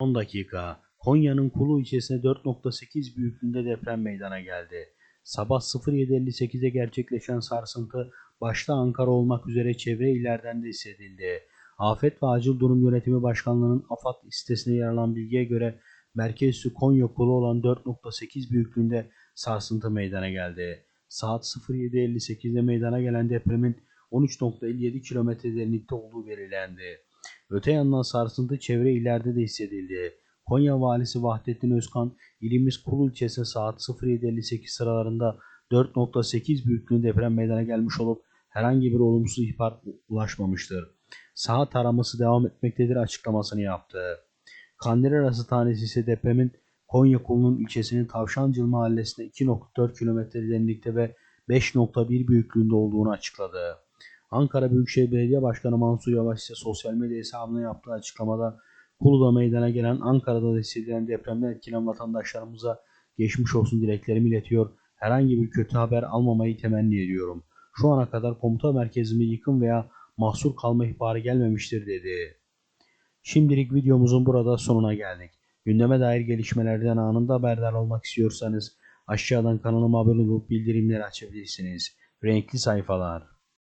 10 dakika. Konya'nın Kulu ilçesinde 4.8 büyüklüğünde deprem meydana geldi. Sabah 07.58'de gerçekleşen sarsıntı başta Ankara olmak üzere çevre illerden de hissedildi. Afet ve Acil Durum Yönetimi Başkanlığı'nın AFAD sitesine yer alan bilgiye göre merkez üssü Konya Kulu olan 4.8 büyüklüğünde sarsıntı meydana geldi. Saat 07.58'de meydana gelen depremin 13.57 kilometre derinlikte olduğu belirlendi. Öte yandan sarsıntı çevre illerde de hissedildi. Konya Valisi Vahdettin Özkan, ilimiz Kulu ilçesi saat 07.58 sıralarında 4.8 büyüklüğünde deprem meydana gelmiş olup herhangi bir olumsuz ihbar ulaşmamıştır. Saat taraması devam etmektedir açıklamasını yaptı. Kandilli Rasathanesi ise depremin Konya Kulu'nun ilçesinin Tavşancıl mahallesinde 2.4 kilometre derinlikte ve 5.1 büyüklüğünde olduğunu açıkladı. Ankara Büyükşehir Belediye Başkanı Mansur Yavaş ise sosyal medya hesabına yaptığı açıklamada Kulu'da meydana gelen Ankara'da da hissedilen depremden etkilenen vatandaşlarımıza geçmiş olsun dileklerimi iletiyor. Herhangi bir kötü haber almamayı temenni ediyorum. Şu ana kadar komuta merkezime yıkım veya mahsur kalma ihbarı gelmemiştir dedi. Şimdilik videomuzun burada sonuna geldik. Gündeme dair gelişmelerden anında haberdar olmak istiyorsanız aşağıdan kanalıma abone olup bildirimleri açabilirsiniz. Renkli sayfalar.